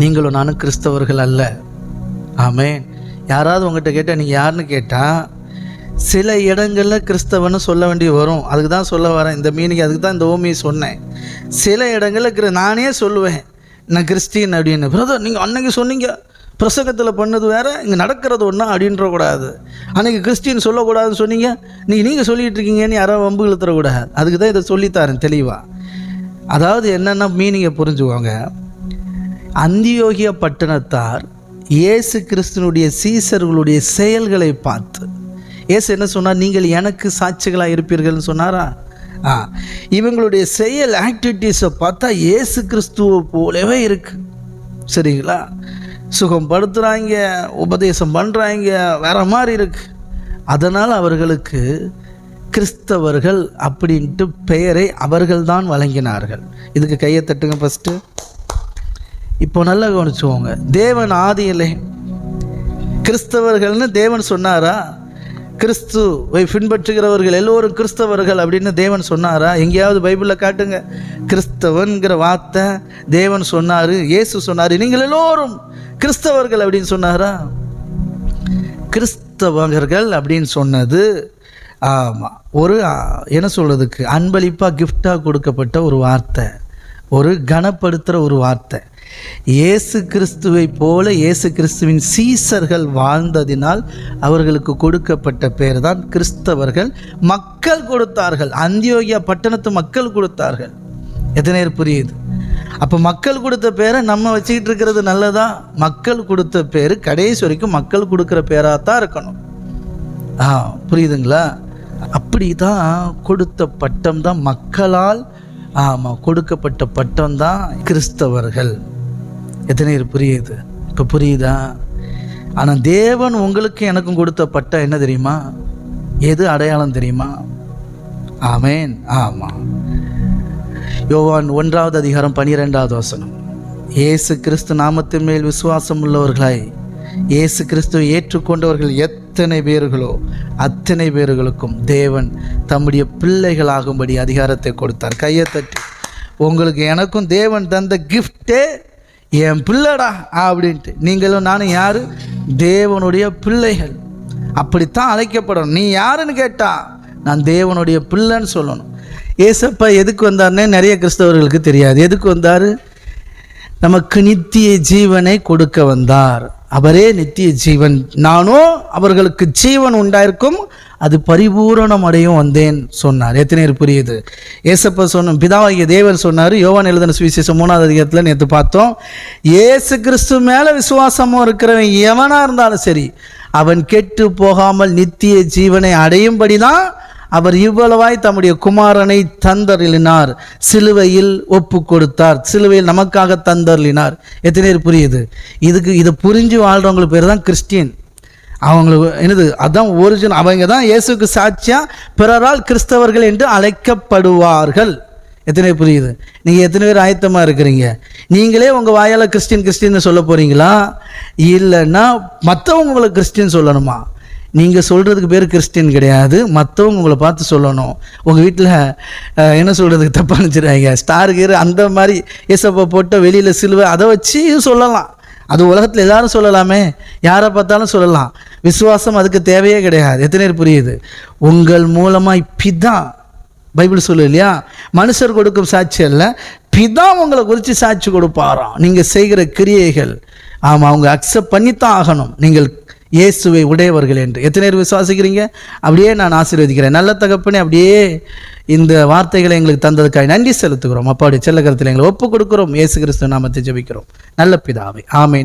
நீங்களும் நானும் கிறிஸ்தவர்கள் அல்ல. ஆமென். யாராவது உங்கள்கிட்ட கேட்டால் நீங்கள் யாருன்னு கேட்டால் சில இடங்களில் கிறிஸ்தவன்னு சொல்ல வேண்டி வரும். அதுக்கு தான் சொல்ல வரேன். இந்த மீனிங் அதுக்கு தான் இந்த ஓமியை சொன்னேன். சில இடங்களில் கிற நானே சொல்லுவேன். நான் கிறிஸ்டின் அப்படின்னு. பிரதர் நீங்கள் அன்னைக்கு சொன்னீங்க. பிரசங்கத்தில் பண்ணது வேறு இங்கே நடக்கிறது ஒன்றா அப்படின்ற கூடாது. கிறிஸ்டின் சொல்லக்கூடாதுன்னு சொன்னீங்க. நீங்கள் நீங்கள் சொல்லிகிட்டு இருக்கீங்கன்னு யாராவது வம்பு இழுத்துறக்கூடாது. அதுக்கு தான் இதை சொல்லித்தாரேன் தெளிவாக அதாவது என்னென்ன மீனிங்கை புரிஞ்சுக்கோங்க. அந்தியோகிய பட்டணத்தார் இயேசு கிறிஸ்துனுடைய சீசர்களுடைய செயல்களை பார்த்து இயேசு என்ன சொன்னார்? நீங்கள் எனக்கு சாட்சிகளாக இருப்பீர்கள்னு சொன்னாரா? ஆ இவங்களுடைய செயல் ஆக்டிவிட்டீஸை பார்த்தா இயேசு கிறிஸ்துவை போலவே இருக்கு. சரிங்களா? சுகம் படுத்துகிறாங்க உபதேசம் பண்ணுறாங்க வேற மாதிரி இருக்கு. அதனால் அவர்களுக்கு கிறிஸ்தவர்கள் அப்படின்ட்டு பெயரை அவர்கள்தான் வழங்கினார்கள். இதுக்கு கையை தட்டுங்க ஃபஸ்ட்டு இப்போ நல்லா கவனிச்சுக்கோங்க. தேவன் ஆதியிலே கிறிஸ்தவர்கள்னு தேவன் சொன்னாரா? கிறிஸ்துவை பின்பற்றுகிறவர்கள் எல்லோரும் கிறிஸ்தவர்கள் அப்படின்னு தேவன் சொன்னாரா? எங்கேயாவது பைபிளில் காட்டுங்க. கிறிஸ்தவன்கிற வார்த்தை தேவன் சொன்னார் இயேசு சொன்னார் நீங்கள் எல்லோரும் கிறிஸ்தவர்கள் அப்படின்னு சொன்னாரா? கிறிஸ்தவர்கள் அப்படின்னு சொன்னது ஆமாம் ஒரு என்ன சொல்கிறதுக்கு அன்பளிப்பாக கிஃப்டாக கொடுக்கப்பட்ட ஒரு வார்த்தை. ஒரு கனப்படுத்துகிற ஒரு வார்த்தை. இயேசு கிறிஸ்துவை போல இயேசு கிறிஸ்துவின் சீசர்கள் வாழ்ந்ததினால் அவர்களுக்கு கொடுக்கப்பட்ட பேர் தான் கிறிஸ்தவர்கள். மக்கள் கொடுத்தார்கள். அந்தியோகியா பட்டணத்து மக்கள் கொடுத்தார்கள். எத்தனை பேர் புரியுது? அப்போ மக்கள் கொடுத்த பேரை நம்ம வச்சுக்கிட்டு இருக்கிறது நல்லதா? மக்கள் கொடுத்த பேர் கடைசி வரைக்கும் மக்கள் கொடுக்குற பேராக தான் இருக்கணும். ஆ புரியுதுங்களா? அப்படி தான் கொடுத்த பட்டம் தான் மக்களால் ஆமாம் கொடுக்கப்பட்ட பட்டம் தான் கிறிஸ்தவர்கள். எத்தனை பேர் புரியுது? இப்போ புரியுதா? ஆனால் தேவன் உங்களுக்கு எனக்கும் கொடுத்த பட்டம் என்ன தெரியுமா? எது அடையாளம் தெரியுமா? ஆமேன். ஆமாம் யோவான் ஒன்றாவது அதிகாரம் பனிரெண்டாவது வசனம். இயேசு கிறிஸ்து நாமத்தின் மேல் விசுவாசம் உள்ளவர்களாய் இயேசு கிறிஸ்துவை ஏற்றுக்கொண்டவர்கள் எத் எத்தனை பேர்களோ அத்தனை பேர்களுக்கும் தேவன் தம்முடைய பிள்ளைகளாகும்படி அதிகாரத்தை கொடுத்தார். கையை தட்டி உங்களுக்கு எனக்கும் தேவன் தந்த கிஃப்டே என் பிள்ளைடா அப்படின்ட்டு. நீங்களும் நானும் யாரு? தேவனுடைய பிள்ளைகள். அப்படித்தான் அழைக்கப்படணும். நீ யாருன்னு கேட்டா நான் தேவனுடைய பிள்ளைன்னு சொல்லணும். ஏசப்பா எதுக்கு வந்தார்னே நிறைய கிறிஸ்தவர்களுக்கு தெரியாது. எதுக்கு வந்தார்? நமக்கு நித்திய ஜீவனை கொடுக்க வந்தார். அவரே நித்திய ஜீவன். நானோ அவர்களுக்கு ஜீவன் உண்டாயிருக்கும் அது பரிபூரணம் அடையும் வந்தேன் சொன்னார். எத்தனை பேர் புரியுது? ஏசப்ப சொன்ன பிதாவாகிய தேவர் சொன்னார் யோவான் எழுதின சுவிசேஷம் மூணாவது அதிகாரத்தில் நேற்று பார்த்தோம் ஏசு கிறிஸ்து மேலே விசுவாசமும் இருக்கிறவன் எவனாக இருந்தாலும் சரி அவன் கெட்டு போகாமல் நித்திய ஜீவனை அடையும்படி தான் அவர் இவ்வளவாய் தம்முடைய குமாரனை தந்தருளினார். சிலுவையில் ஒப்பு கொடுத்தார் சிலுவையில் நமக்காக தந்தருளினார். எத்தனை பேர் புரியுது? இதுக்கு இதை புரிஞ்சு வாழ்கிறவங்களுக்கு பேர் தான் கிறிஸ்டியன். அவங்களுக்கு என்னது அதான் ஒரிஜினல் அவங்க தான் இயேசுக்கு சாட்சியா பிறரால் கிறிஸ்தவர்கள் என்று அழைக்கப்படுவார்கள். எத்தனை புரியுது? நீங்கள் எத்தனை பேர் ஆயத்தமாக இருக்கிறீங்க? நீங்களே உங்கள் வாயால் கிறிஸ்டின் கிறிஸ்டின்னு சொல்ல போகிறீங்களா இல்லைன்னா மற்றவங்க உங்களை கிறிஸ்டின் சொல்லணுமா? நீங்கள் சொல்கிறதுக்கு பேர் கிறிஸ்டின் கிடையாது. மற்றவங்க உங்களை பார்த்து சொல்லணும். உங்கள் வீட்டில் என்ன சொல்கிறதுக்கு தப்பாக நினச்சிடுறாங்க ஸ்டார் கீர் அந்த மாதிரி ஏசப்பா போட்ட வெளியில் சிலுவை அதை வச்சு சொல்லலாம். அது உலகத்தில் எல்லாரும் சொல்லலாமே. யாரை பார்த்தாலும் சொல்லலாம். விசுவாசம் அதுக்கு தேவையே கிடையாது. எத்தனை பேர் புரியுது? உங்கள் மூலமாக இப்பிதான் பைபிள் சொல்லு இல்லையா? மனுஷர் கொடுக்கும் சாட்சி அல்ல. பிதா உங்களை குறித்து சாட்சி கொடுப்பாராம். நீங்கள் செய்கிற கிரியைகள். ஆமாம் அவங்க அக்செப்ட் பண்ணித்தான் ஆகணும். நீங்கள் இயேசுவை உடையவர்கள் என்று. எத்தனை பேர் விசுவாசிக்கிறீங்க? அப்படியே நான் ஆசீர்வதிக்கிறேன். நல்ல தகப்பனே அப்படியே இந்த வார்த்தைகளை எங்களுக்கு தந்ததுக்காக நன்றி செலுத்துகிறோம். அப்பாவுடைய செல்லகரத்தில் எங்களை ஒப்பு கொடுக்கிறோம். இயேசு கிறிஸ்து நாமத்தை ஜபிக்கிறோம். நல்ல பிதாவை ஆமை